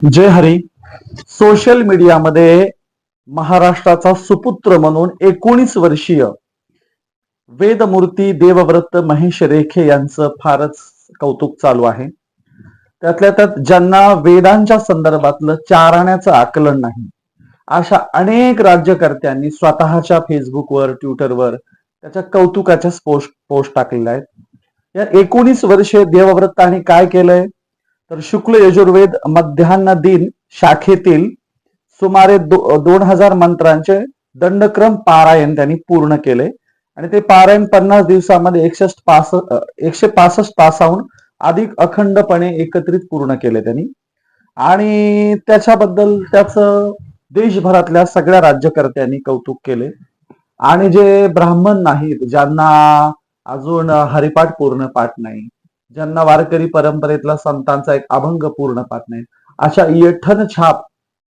जय Hari. Social मीडियामध्ये महाराष्ट्राचा सुपुत्र म्हणून एकोणीस वर्षीय वेदमूर्ती देवव्रत महेश रेखे यांचं फारच कौतुक चालू आहे. त्यातल्या त्यात ज्यांना वेदांच्या संदर्भातलं चारण्याचं आकलन नाही अशा अनेक राज्यकर्त्यांनी स्वतःच्या फेसबुकवर ट्विटरवर त्याच्या कौतुकाच्या पोस्ट पोस्ट टाकलेल्या आहेत. या एकोणीस वर्षीय देवव्रताने काय केलंय? तर शुक्ल यजुर्वेद मध्यान्ह दिन शाखेतील सुमारे दो, दोन हजार मंत्रांचे दंडक्रम पारायण त्यांनी पूर्ण केले. आणि ते पारायण पन्नास दिवसामध्ये एकसष्ट पास एकशे पासष्ट तासाहून अधिक अखंडपणे एकत्रित पूर्ण केले त्यांनी. आणि त्याच्याबद्दल त्याचं देशभरातल्या सगळ्या राज्यकर्त्यांनी कौतुक केले. आणि जे ब्राह्मण नाहीत ज्यांना अजून हरिपाठ पूर्ण पाठ नाही ज्यांना वारकरी परंपरेतला संतांचा एक अभंग पूर्ण पाठ नाही. अशा यठन छाप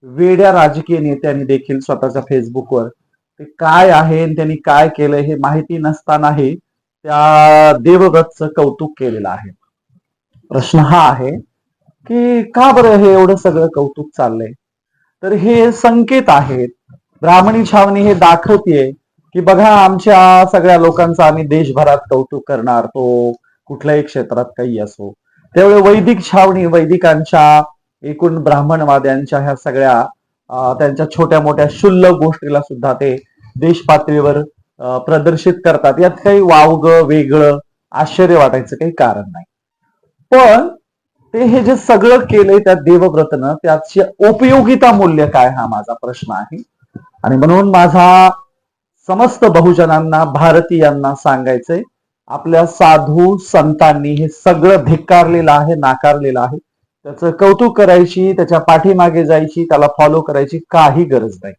वेड्या राजकीय नेत्यांनी देखील स्वतःच्या फेसबुकवर. ते काय आहे त्यांनी काय केलं हे माहिती नसतानाही त्या देवगतचं कौतुक केलेलं आहे. प्रश्न हा आहे की का बरं हे एवढं सगळं कौतुक चाललंय? तर हे संकेत आहेत. ब्राह्मणी छावणी हे दाखवतेय की बघा आमच्या सगळ्या लोकांचा आम्ही देशभरात कौतुक करणार तो कुठल्याही क्षेत्रात काही असो. त्यावेळी वैदिक छावणी वैदिकांच्या एकूण ब्राह्मणवाद्यांच्या ह्या सगळ्या त्यांच्या छोट्या मोठ्या क्षुल्लक गोष्टीला सुद्धा ते देश पातळीवर प्रदर्शित करतात. यात काही वावगं वेगळं आश्चर्य वाटायचं काही कारण नाही. पण ते हे जे सगळं केलंय त्या देवव्रतनं त्याची उपयोगिता मूल्य काय हा माझा प्रश्न आहे. आणि म्हणून माझा समस्त बहुजनांना भारतीयांना सांगायचंय आपल्या साधू संतांनी हे सगळं धिक्कारलेलं आहे नाकारलेलं आहे. त्याचं कौतुक करायची त्याच्या पाठीमागे जायची त्याला फॉलो करायची काही गरज नाही.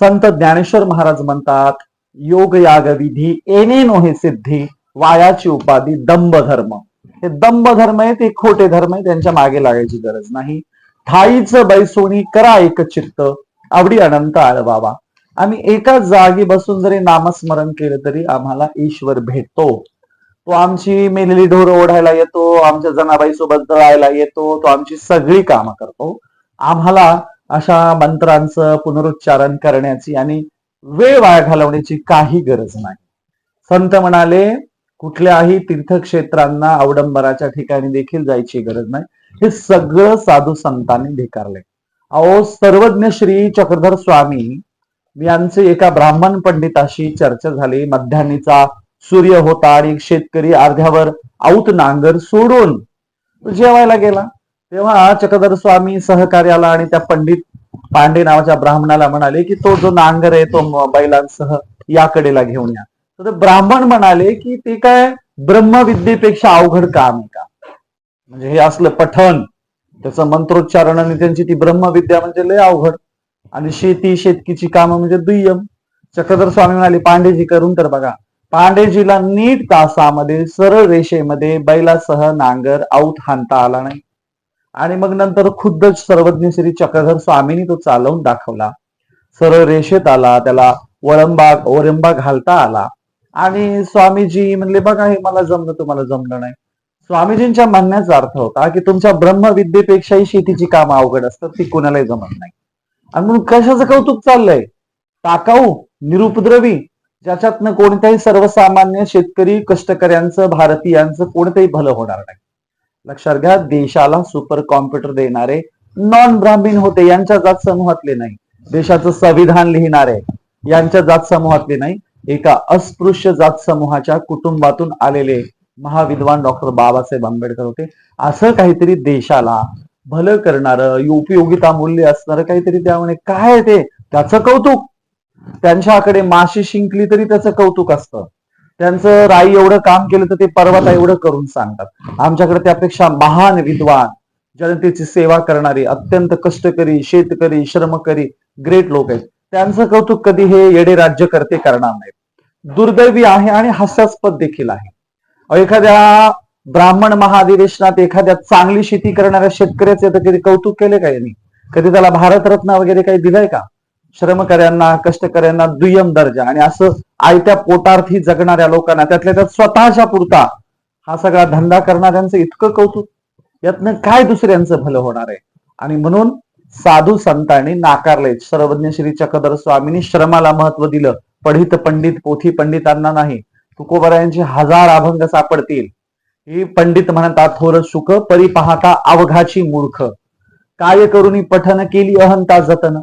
संत ज्ञानेश्वर महाराज म्हणतात योग याग विधी एने नोहे सिद्धी वायाची उपाधी दंभ धर्म हे दंभ धर्म आहे ते खोटे धर्म आहे त्यांच्या मागे लागायची गरज नाही. ठाईच बैसोणी करा एक चित्त आवडी अनंत आळवावा. आम्ही एकाच जागी बसून जरी नामस्मरण केलं तरी आम्हाला ईश्वर भेटतो. तो आमची मेलेली ढोर ओढायला येतो आमच्या जनाबाई सोबत जळायला येतो तो आमची सगळी कामं करतो. आम्हाला अशा मंत्रांचं पुनरुच्चारण करण्याची आणि वेळ वाया घालवण्याची काही गरज नाही. संत म्हणाले कुठल्याही तीर्थक्षेत्रांना अवडंबराच्या ठिकाणी देखील जायची गरज नाही. हे सगळं साधू संतांनी धिकारले अहो सर्वज्ञ श्री चक्रधर स्वामी यांचे एका ब्राह्मण पंडिताशी चर्चा झाली. मध्यान्हीचा सूर्य होता आणि शेतकरी अर्ध्यावर आऊत नांगर सोडून जेवायला गेला. तेव्हा चक्रधर स्वामी सहकार्याला आणि त्या पंडित पांडे नावाच्या ब्राह्मणाला म्हणाले की तो जो नांगर आहे तो बैलांसह याकडेला घेऊन या. तर ब्राह्मण म्हणाले की ते काय ब्रह्मविद्येपेक्षा अवघड काम आहे का? म्हणजे हे असलं पठण त्याचं मंत्रोच्चारण आणि त्यांची ती ब्रह्मविद्या म्हणजे लय अवघड. आणि शेती शेतकीची कामं म्हणजे दुय्यम. चक्रधर स्वामी म्हणाले पांडेजी करून तर बघा. पांडेजीला नीट तासामध्ये सरळ रेषेमध्ये बैलासह नांगर आऊत हाणता आला नाही. आणि मग नंतर खुद्द सर्वज्ञ श्री चक्रधर स्वामींनी तो चालवून दाखवला. सरळ रेषेत आला त्याला वळंबा वरंबा घालता आला. आणि स्वामीजी म्हणले बघा हे मला जमलं तुम्हाला जमलं नाही. स्वामीजींच्या म्हणण्याचा अर्थ होता की तुमच्या ब्रह्मविद्येपेक्षाही शेतीची कामं अवघड असतात ती कुणालाही जमत नाही. आणि म्हणून कशाचं कौतुक चाललंय? टाकाऊ निरुपद्रवी ज्याच्यातनं कोणत्याही सर्वसामान्य शेतकरी कष्टकऱ्यांचं भारतीयांचं कोणतंही भलं होणार नाही. लक्षात घ्या देशाला सुपर कॉम्प्युटर देणारे नॉन ब्राह्मीण होते यांच्या जात समूहातले नाही. देशाचं संविधान लिहिणारे यांच्या जात समूहातले नाही. एका अस्पृश्य जात समूहाच्या कुटुंबातून आलेले महाविद्वान डॉक्टर बाबासाहेब आंबेडकर होते. असं काहीतरी देशाला भलं करणारं उपयोगिता मूल्य असणारं काहीतरी त्यामुळे काय आहे ते? त्याचं कौतुक. त्यांच्याकडे माशी शिंकली तरी त्याचं कौतुक असतं. त्यांचं राई एवढं काम केलं तर ते पर्वता एवढं करून सांगतात. आमच्याकडे त्यापेक्षा महान विद्वान जनतेची सेवा करणारी अत्यंत कष्टकरी शेतकरी श्रमकरी ग्रेट लोक आहेत. त्यांचं कौतुक कधी हे येडे राज्यकर्ते करणार नाहीत. दुर्दैवी आहे आणि हास्यास्पद देखील आहे. एखाद्या ब्राह्मण महाधिवेशनात एखाद्या चांगली शेती करणाऱ्या शेतकऱ्याचे तर कधी कौतुक केले का यांनी? कधी त्याला भारतरत्न वगैरे काही दिलंय का? श्रमकऱ्यांना कष्टकऱ्यांना दुय्यम दर्जा. आणि असं आयत्या पोटार्थी जगणाऱ्या लोकांना त्यातल्या त्यात स्वतःच्या पुरता हा सगळा धंदा करणाऱ्यांचं इतकं कौतुक. यातनं काय दुसऱ्यांचं भलं होणार आहे? आणि म्हणून साधू संतांनी नाकारले. सर्वज्ञ श्री चक्रधर स्वामींनी श्रमाला महत्त्व दिलं. पढित पंडित पोथी पंडितांना नाही. तुकोबरायांचे हजार अभंग सापडतील. ही पंडित म्हणतात थोर सुख परी पाहता अवघाची मूर्ख. काय करून पठन केली अहंता जतन?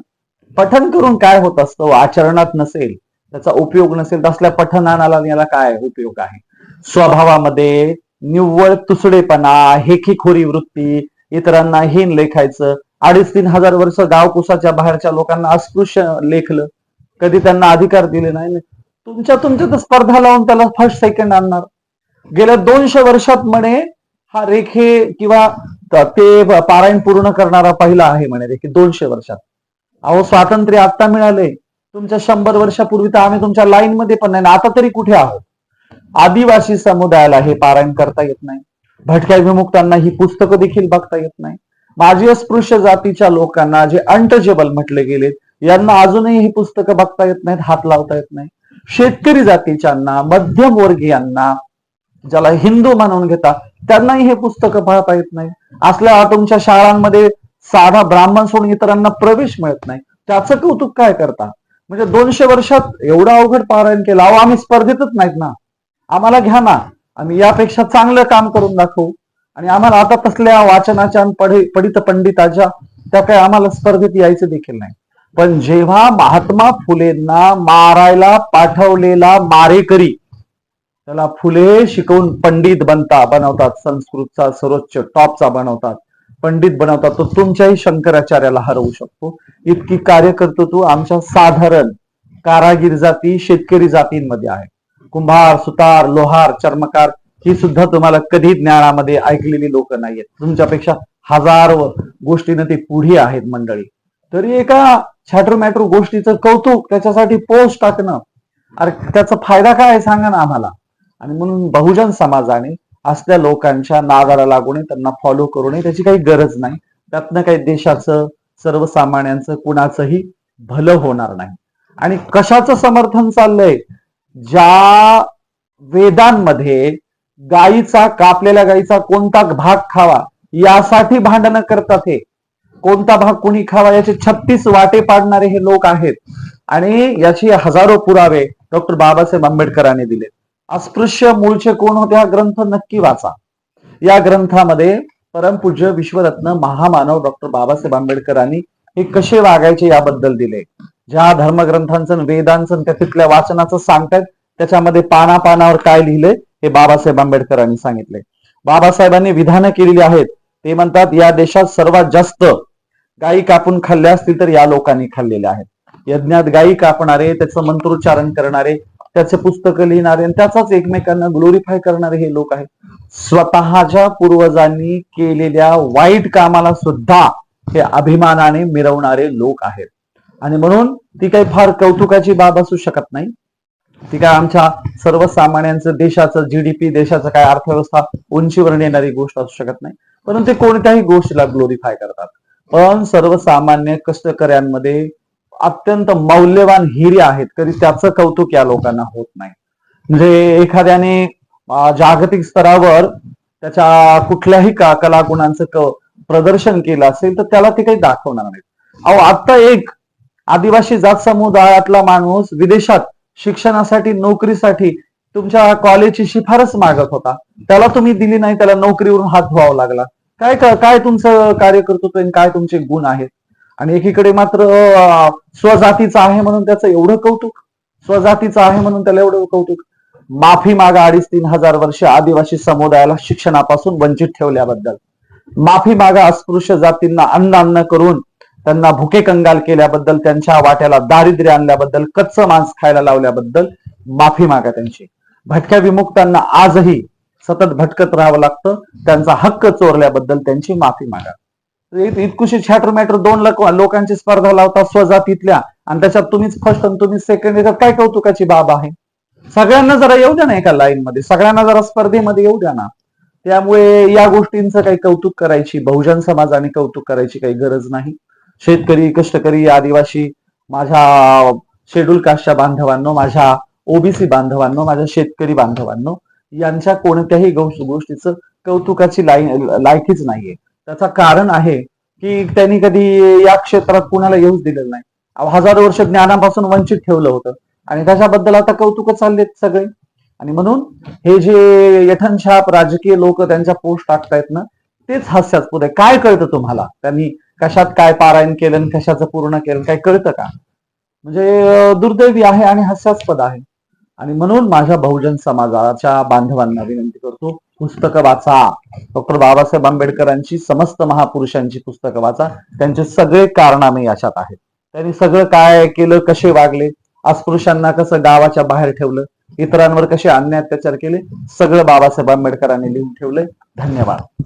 पठन करून काय होत असतं? आचरणात नसेल त्याचा उपयोग नसेल तर असल्या पठनाला याला काय उपयोग आहे? स्वभावामध्ये निव्वळ तुसडेपणा हेखीखोरी वृत्ती इतरांना हीन लेखायचं अडीच तीन हजार वर्ष गावकुसाच्या बाहेरच्या लोकांना अस्पृश्य लेखलं. कधी त्यांना अधिकार दिले नाही. तुमच्या तुमच्या स्पर्धा लावून त्याला फर्स्ट सेकंड आणणार. गेल्या दोनशे वर्षात म्हणे हा रेखे किंवा ते पारायण पूर्ण करणारा पहिला आहे म्हणे रेखे दोनशे वर्षात. अहो स्वातंत्र्य आता मिळाले. तुमच्या शंभर वर्षापूर्वी तर आम्ही तुमच्या लाईन मध्ये पण नाही. आता तरी कुठे आहोत? आदिवासी समुदायाला हे पारायण करता येत नाही. भटक्या विमुक्तांना ही पुस्तकं देखील बघता येत नाही. माझी अस्पृश्य जातीच्या लोकांना जे अनटचेबल म्हटले गेले यांना अजूनही ही पुस्तकं बघता येत नाहीत हात लावता येत नाही. शेतकरी जातीच्यांना मध्यमवर्गीयांना ज्याला हिंदू मानून घेता त्यांनाही हे पुस्तकं पाहता येत नाही. असल्या तुमच्या शाळांमध्ये साधा ब्राह्मण सोडून इतरांना प्रवेश मिळत नाही. त्याचं कौतुक काय करता? म्हणजे दोनशे वर्षात एवढं अवघड पारायण केलं अहो आम्ही स्पर्धेतच नाहीत ना. आम्हाला घ्या ना. आम्ही यापेक्षा चांगलं काम करून दाखवू. आणि आम्हाला आता तसल्या वाचनाच्या पडित पंडिताच्या त्या काही आम्हाला स्पर्धेत यायचं देखील नाही. पण जेव्हा महात्मा फुलेंना मारायला पाठवलेला मारेकरी त्याला फुले शिकवून पंडित बनता बनवतात. संस्कृतचा सर्वोच्च टॉपचा बनवतात. पंडित बनवतात. तो तुमच्याही शंकराचार्याला हरवू शकतो. इतकी कार्यकर्तृत्व आमच्या साधारण कारागीर जाती शेतकरी जातींमध्ये आहे. कुंभार सुतार लोहार चर्मकार ही सुद्धा तुम्हाला कधी ज्ञानामध्ये ऐकलेली लोक नाहीयेत. तुमच्यापेक्षा हजार गोष्टीनं ते पुढे आहेत मंडळी. तरी एका छॅटर मॅटर गोष्टीचं कौतुक त्याच्यासाठी पोस्ट टाकणं. अरे त्याचा फायदा काय आहे सांगा ना आम्हाला. आणि म्हणून बहुजन समाजाने असल्या लोकांच्या नादाला लागू नये त्यांना फॉलो करू नये त्याची काही गरज नाही. त्यातनं काही देशाचं सर्वसामान्यांचं कुणाचंही भलं होणार नाही. आणि कशाचं समर्थन चाललंय? ज्या वेदांमध्ये गायीचा कापलेल्या गायीचा कोणता भाग खावा यासाठी भांडणं करतात हे. कोणता भाग कुणी खावा याचे छत्तीस वाटे पाडणारे हे लोक आहेत. आणि याची हजारो पुरावे डॉक्टर बाबासाहेब आंबेडकरांनी दिले अस्पृश्य मूळचे कोण होते हा ग्रंथ नक्की वाचा. या ग्रंथामध्ये परमपूज्य विश्वरत्न महामानव डॉक्टर बाबासाहेब आंबेडकरांनी हे कसे वागायचे याबद्दल दिले. ज्या धर्मग्रंथांचं वेदांचं त्या तिथल्या वाचनाचं सांगतात त्याच्यामध्ये पाना पानावर काय लिहिले हे बाबासाहेब आंबेडकरांनी सांगितले. बाबासाहेबांनी विधानं केलेली आहेत ते म्हणतात या देशात सर्वात जास्त गायी कापून खाल्ल्या असतील तर या लोकांनी खाल्लेल्या आहेत. यज्ञात गायी कापणारे त्याचं मंत्रोच्चारण करणारे त्याचे पुस्तकं लिहिणारे आणि त्याचाच एकमेकांना ग्लोरीफाय करणारे हे लोक आहेत. स्वतःच्या पूर्वजांनी केलेल्या वाईट कामाला सुद्धा हे अभिमानाने मिरवणारे लोक आहेत. आणि म्हणून ती काही फार कौतुकाची बाब असू शकत नाही. ती काय आमच्या सर्वसामान्यांचं देशाचं जीडीपी देशाचं काय अर्थव्यवस्था उंचीवर नेणारी गोष्ट असू शकत नाही. परंतु ते कोणत्याही गोष्टीला ग्लोरीफाय करतात. पण सर्वसामान्य कष्टकऱ्यांमध्ये अत्यंत मौल्यवान हिरे आहेत तरी त्याचं कौतुक या लोकांना होत नाही. म्हणजे एखाद्याने जागतिक स्तरावर त्याच्या कुठल्याही का कलागुणांचं प्रदर्शन केलं असेल तर त्याला ते काही दाखवणार नाही अहो आता एक आदिवासी जात समुदायातला माणूस विदेशात शिक्षणासाठी नोकरीसाठी तुमच्या कॉलेजची शिफारस मागत होता. त्याला तुम्ही दिली नाही त्याला नोकरीवरून हात धुवावा लागला. काय काय तुमचं कार्यकर्तृत्व काय तुमचे गुण आहेत? आणि एकीकडे मात्र स्वजातीचं आहे म्हणून त्याचं एवढं कौतुक स्वजातीचं आहे म्हणून त्याला एवढं कौतुक. माफी मागा अडीच तीन हजार वर्ष आदिवासी समुदायाला शिक्षणापासून वंचित ठेवल्याबद्दल. माफी मागा अस्पृश्य जातींना अन्न अन्न करून त्यांना भुके कंगाल केल्याबद्दल त्यांच्या वाट्याला दारिद्र्य आणल्याबद्दल कच्च मांस खायला लावल्याबद्दल माफी मागा त्यांची. भटक्या विमुक्तांना आजही सतत भटकत राहावं लागतं. त्यांचा हक्क चोरल्याबद्दल त्यांची माफी मागा. इतकुशी छॅटर मॅटर दोन लोकांची स्पर्धा लावता स्वजातीतल्या. आणि त्याच्यात तुम्हीच फर्स्ट आणि तुम्ही सेकंड याच्यात काय कौतुकाची बाब आहे? सगळ्यांना जरा येऊ द्या ना एका लाईन मध्ये. सगळ्यांना जरा स्पर्धेमध्ये येऊ द्या ना. त्यामुळे या गोष्टींचं काही कौतुक करायची बहुजन समाजाने कौतुक करायची काही गरज नाही. शेतकरी कष्टकरी आदिवासी माझ्या शेड्यूल कास्टच्या बांधवांनो माझ्या ओबीसी बांधवांनो माझ्या शेतकरी बांधवांनो यांच्या कोणत्याही गोष्टीचं कौतुकाची लाईन लायकीच नाहीये. त्याचं कारण आहे की त्यांनी कधी या क्षेत्रात कुणाला येऊच दिलेलं नाही. हजारो वर्ष ज्ञानापासून वंचित ठेवलं होतं. आणि त्याच्याबद्दल आता कौतुक चाललेत सगळे. आणि म्हणून हे जे यठनछाप राजकीय लोक त्यांच्या पोस्ट टाकतायत ना तेच हास्यास्पद आहे. काय कळतं तुम्हाला? त्यांनी कशात काय पारायण केलं आणि कशाचं पूर्ण केलं? काय कळतं का? म्हणजे दुर्दैवी आहे आणि हास्यास्पद आहे. आणि म्हणून माझ्या बहुजन समाजाच्या बांधवांना विनंती करतो पुस्तकं वाचा. डॉक्टर बाबासाहेब आंबेडकरांची समस्त महापुरुषांची पुस्तकं वाचा. त्यांचे सगळे कारनामे याच्यात आहेत. त्यांनी सगळं काय केलं कसे वागले अस्पृश्यांना कसं गावाच्या बाहेर ठेवलं इतरांवर कसे अन्याय अत्याचार केले सगळं बाबासाहेब आंबेडकरांनी लिहून ठेवलंय. धन्यवाद.